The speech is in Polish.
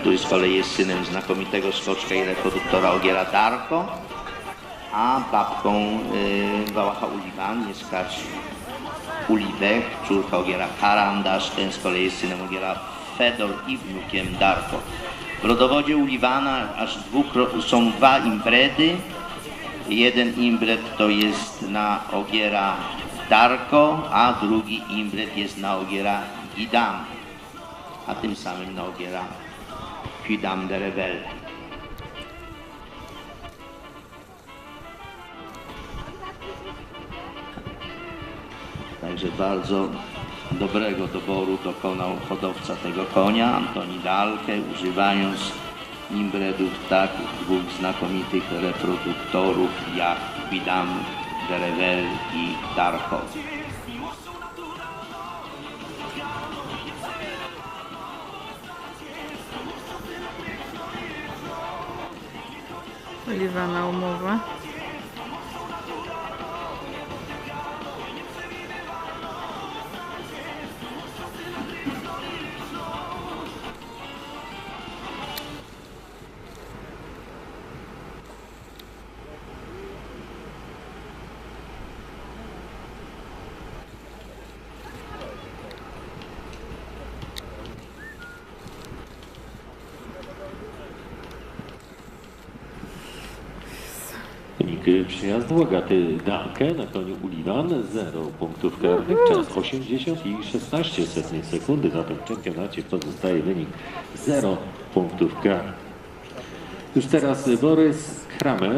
który z kolei jest synem znakomitego skoczka i reproduktora Ogiera Darko, a babką y, Wałacha Uliwan jest skacz Uliwek, córka Ogiera Karandasz, ten z kolei jest synem Ogiera Fedor i wnukiem Darko. W rodowodzie Uliwana aż są dwa imbredy. Jeden imbred to jest na Ogiera Darko, a drugi imbred jest na Ogiera Gidam, a tym samym na Ogiera Gidam de. Także bardzo dobrego doboru dokonał hodowca tego konia, Antoni Dalke, używając imbredów tak dwóch znakomitych reproduktorów jak Widam, Derevel i Darko. Oliwa na Wynik przyjazdu Bogaty Dankę na koniu Uliwan 0 punktów karnych, czas 80 i 16 setnych sekundy. Zatem w czempionacie pozostaje wynik 0 punktów karnych. Już teraz Borys Kramer.